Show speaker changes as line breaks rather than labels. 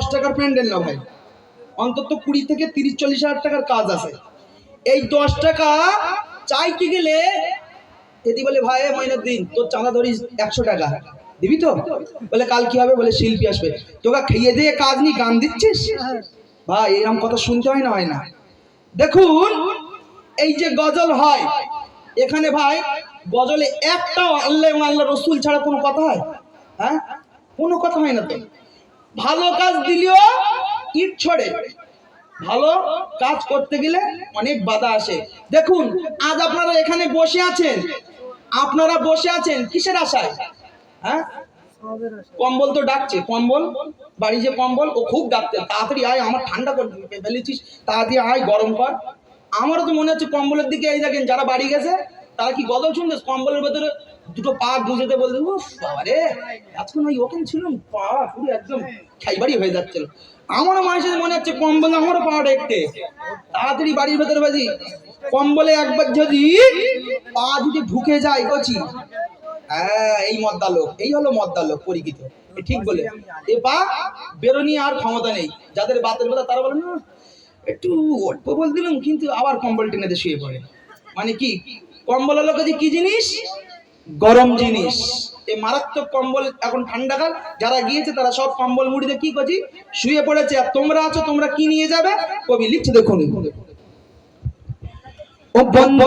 দশ টাকার প্যান্ডেল না ভাই? অন্তত কুড়ি থেকে তিরিশ, চল্লিশ হাজার টাকার কাজ আছে। এই দশ টাকা চাইতে গেলে? দিদি বলে, ভাই দিন তোর চাঁদা ধরিস একশো টাকা। দিবি তো? বলে, কাল কি হবে? বলে, শিল্পী আসবে। তোকে খেয়ে দিয়ে কাজ নিয়ে গান দিচ্ছিস? ভাই এরকম কথা শুনতে হয় না হয় না। দেখুন, এই যে গজল হয়, এখানে ভাই, গজলে একটাও আল্লাহ আল্লাহ রসুল ছাড়া কোনো কথা হয়? হ্যাঁ? কোনো কথা হয় না তো। ভালো কাজ দিলেও ইট ছড়ে। ভালো কাজ করতে গেলে অনেক বাধা আসে। দেখুন, আজ আপনারা এখানে বসে আছেন। আপনারা বসে আছেন কিসের আশায়? হ্যাঁ? কম্বল তো ডাকছে। কম্বল? বাড়ি যে কম্বল, ও খুব ডাকছে। তাড়াতাড়ি আয়, আমার ঠান্ডা করে ফেলেছিস। তাড়াতাড়ি আয়, গরম কর। আমারও তো মনে হচ্ছে কম্বলের দিকে এই দেখেন, যারা বাড়ি গেছে, তারা কি গদল শুনবে? কম্বলের ভেতরে দুটো পা গুঁজেতে বলতে, উফ বাবারে, এতক্ষণ ওই ওখানে ছিল পা পুরো একদম খাইবাড়ি হয়ে যাচ্ছিল। আমারও মানুষের মনে হচ্ছে কম্বল আমারও পা দেখতে তাড়াতাড়ি বাড়ির ভেতরে বাজি। কম্বলে একবার যদি পা যদি ঢুকে যায় কচি হ্যাঁ এই মদ্দা লোক, এই হলো মদ্দা লোক পরিচিত ঠিক বলে। এ পা বেরোনি আর ক্ষমতা নেই। যাদের বাতের কথা তারা বলে, না, একটু অল্প বল দিলাম কিন্তু আবার কম্বল টেনে দিয়ে শুয়ে পড়ে। মানে কি? কম্বল হলো কি জিনিস? গরম জিনিস। এই মারাত্মক কম্বল এখন ঠান্ডাকাল, যারা গিয়েছে তারা সব কম্বল মুড়িতে কি করছি? শুয়ে পড়েছে, আর তোমরা আছো, তোমরা কি নিয়ে যাবে? কবি লিখছে দেখুন। ও বন্ধু